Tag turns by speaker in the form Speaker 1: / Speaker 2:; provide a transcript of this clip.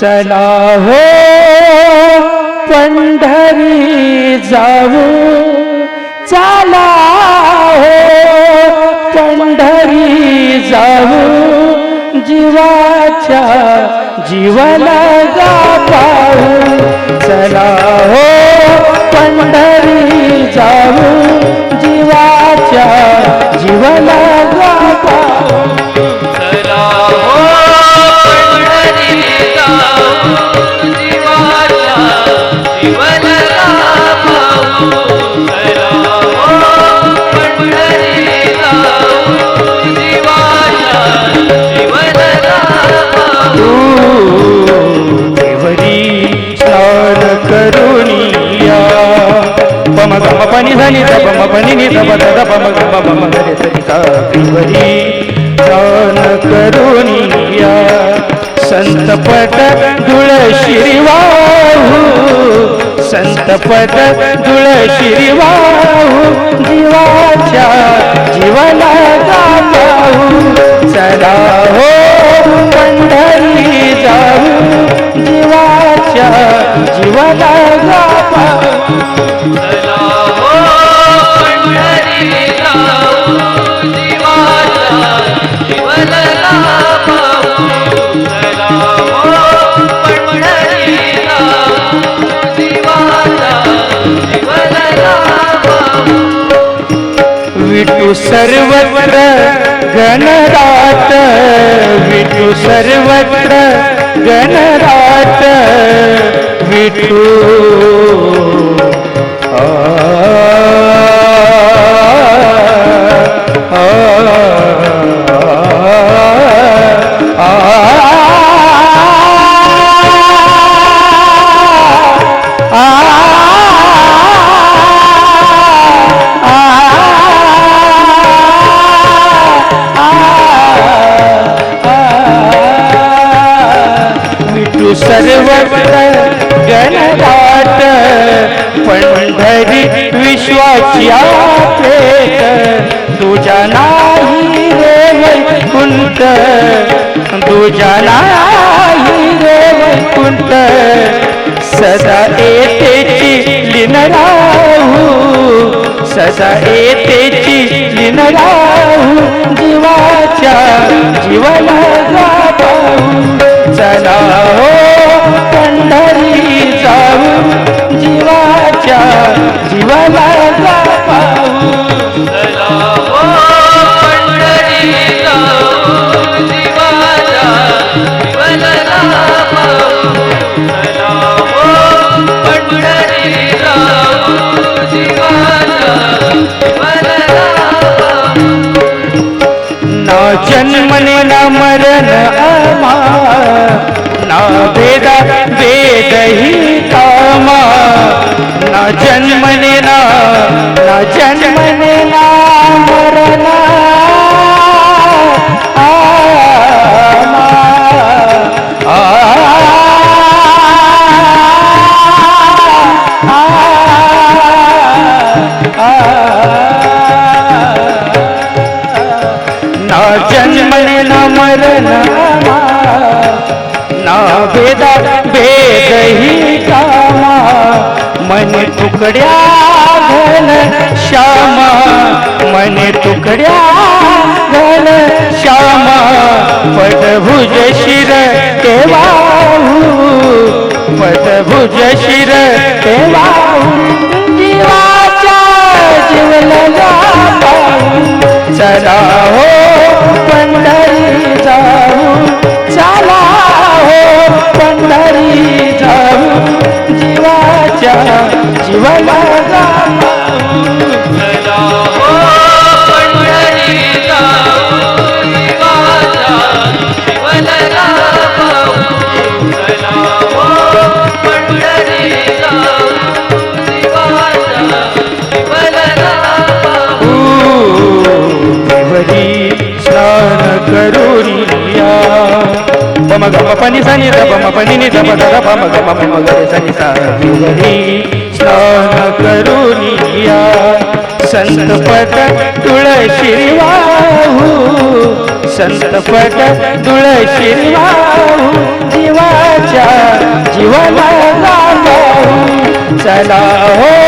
Speaker 1: चला हो पंढरी जाऊ. चला हो पंढरी जाऊ. जीवाच्या जीवाला जा पाहू. चला हो पनी धनी ध पम पनी नि पम गम पम गरे सरिता देवरी स्नान करुनिया संत पद धुळ शिरिवाहू जीवाच्या जीवना गाऊ सर्वत्र गणरात विटू सर्वत्र गणरात सर्वत्र गणराट पंढरी विश्वाच्या प्रेत तुझ्या नाही रे वैकुंठ तुझ्या नाही रे वैकुंठ सदा येतेची लिन राहू सदा येतेची लिन राहू जीवाच्या जीवना जीवाच्या ना जन्मने ना मरण ना न मरण ना वेदा वेद ही कामा मने तुकड्या घन श्यामा. मने तुकड्या घन श्यामा. पदभुज शिर केवाहू. पदभुज शिर के जीवाला जाऊ
Speaker 2: चला हो पंढरी जाऊ जीवाच्या जीवनाला पाहू चला हो पंढरी जाऊ जीवाच्या जीवनाला पाहू
Speaker 1: करुनिया तुळशी वाहू. संतपट तुळशी वाहू. जीवाच्या जीवना चला हो